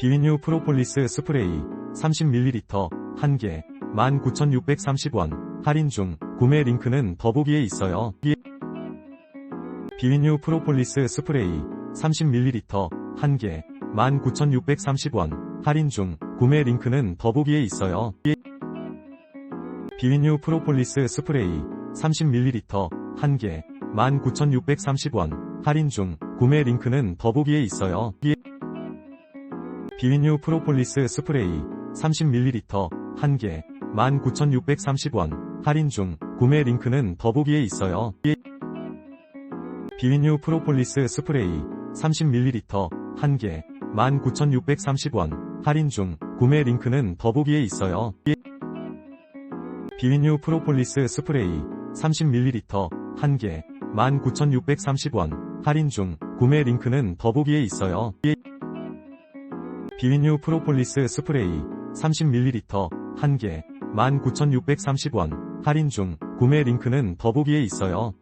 비윈유 프로폴리스 스프레이 30ml 1개 19,630원 할인 중 구매 링크는 더보기에 있어요. 비윈유 프로폴리스 스프레이 30ml 1개 19,630원 할인 중 구매 링크는 더보기에 있어요. 비윈유 프로폴리스 스프레이 30ml 1개 19,630원 할인 중 구매 링크는 더보기에 있어요. 비윈유 프로폴리스 스프레이 30ml 1개 19,630원 할인 중 구매 링크는 더보기에 있어요. 비윈유 프로폴리스 스프레이 30ml 1개 19,630원 할인 중 구매 링크는 더보기에 있어요. 비윈유 프로폴리스 스프레이 30ml 1개 19,630원 할인 중 구매 링크는 더보기에 있어요. 비윈유 프로폴리스 스프레이 30ml 1개 19,630원 할인 중 구매 링크는 더보기에 있어요.